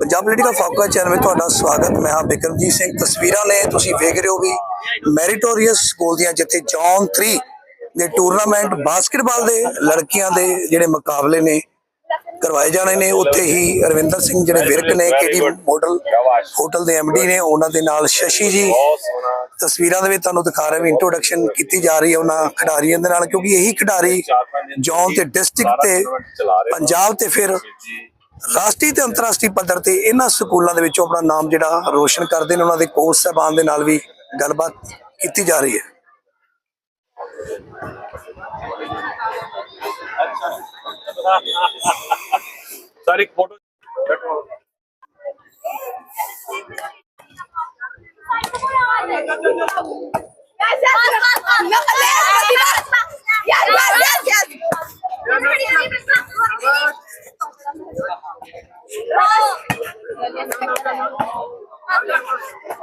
Punjab political ਫੋਕਾ channel ਵਿੱਚ ਤੁਹਾਡਾ ਸਵਾਗਤ, ਮੈਂ ਹਾਂ ਬਿਕਰਮਜੀਤ ਸਿੰਘ। ਤਸਵੀਰਾਂ ਨੇ ਤੁਸੀਂ ਵੇਖ ਰਹੇ ਹੋ ਵੀ ਮੈਰੀਟੋਰੀਅਸ ਸਕੂਲ ਦੀਆਂ ਜਿੱਥੇ ਜੌਨ 3 ਦੇ ਟੂਰਨਾਮੈਂਟ ਬਾਸਕਟਬਾਲ ਦੇ ਲੜਕੀਆਂ ਦੇ ਜਿਹੜੇ ਮੁਕਾਬਲੇ ਨੇ ਕਰਵਾਏ ਜਾਣੇ ਨੇ। ਉੱਥੇ ਹੀ ਰਵਿੰਦਰ ਸਿੰਘ ਜਿਹੜੇ ਵਿਰਕ ਨੇ ਕਿਹੜੀ ਮਾਡਲ ਹੋਟਲ ਦੇ ਡੀ ਨੇ ਉਹਨਾਂ ਦੇ ਨਾਲ ਸ਼ਸ਼ੀ ਜੀ। ਤਸਵੀਰਾਂ ਦੇ ਵਿੱਚ ਤੁਹਾਨੂੰ ਦਿਖਾ ਰਹੇ ਵੀ ਇੰਟਰੋਡਕਸ਼ਨ ਕੀਤੀ ਜਾ ਰਹੀ ਹੈ ਉਹਨਾਂ ਖਿਡਾਰੀਆਂ ਦੇ ਨਾਲ ਕਿਉਂਕਿ ਇਹੀ ਖਿਡਾਰੀ ਜੌਨ ਤੇ ਡਿਸਟ੍ਰਿਕਟ ਤੇ ਪੰਜਾਬ ਤੇ ਫਿਰ ਰਾਸ਼ਟਰੀ ਤੇ ਅੰਤਰਰਾਸ਼ਟਰੀ ਪੱਧਰ ਤੇ ਇਹਨਾਂ ਸਕੂਲਾਂ ਦੇ ਵਿੱਚੋਂ ਆਪਣਾ ਨਾਮ ਜਿਹੜਾ ਰੋਸ਼ਨ ਕਰਦੇ ਨੇ ਉਹਨਾਂ ਦੇ ਕੋਚ ਸਾਹਿਬਾਨ ਦੇ ਨਾਲ ਵੀ ਗੱਲਬਾਤ ਕੀਤੀ ਜਾ ਰਹੀ ਹੈ। सर एक फोटो Yes, yes,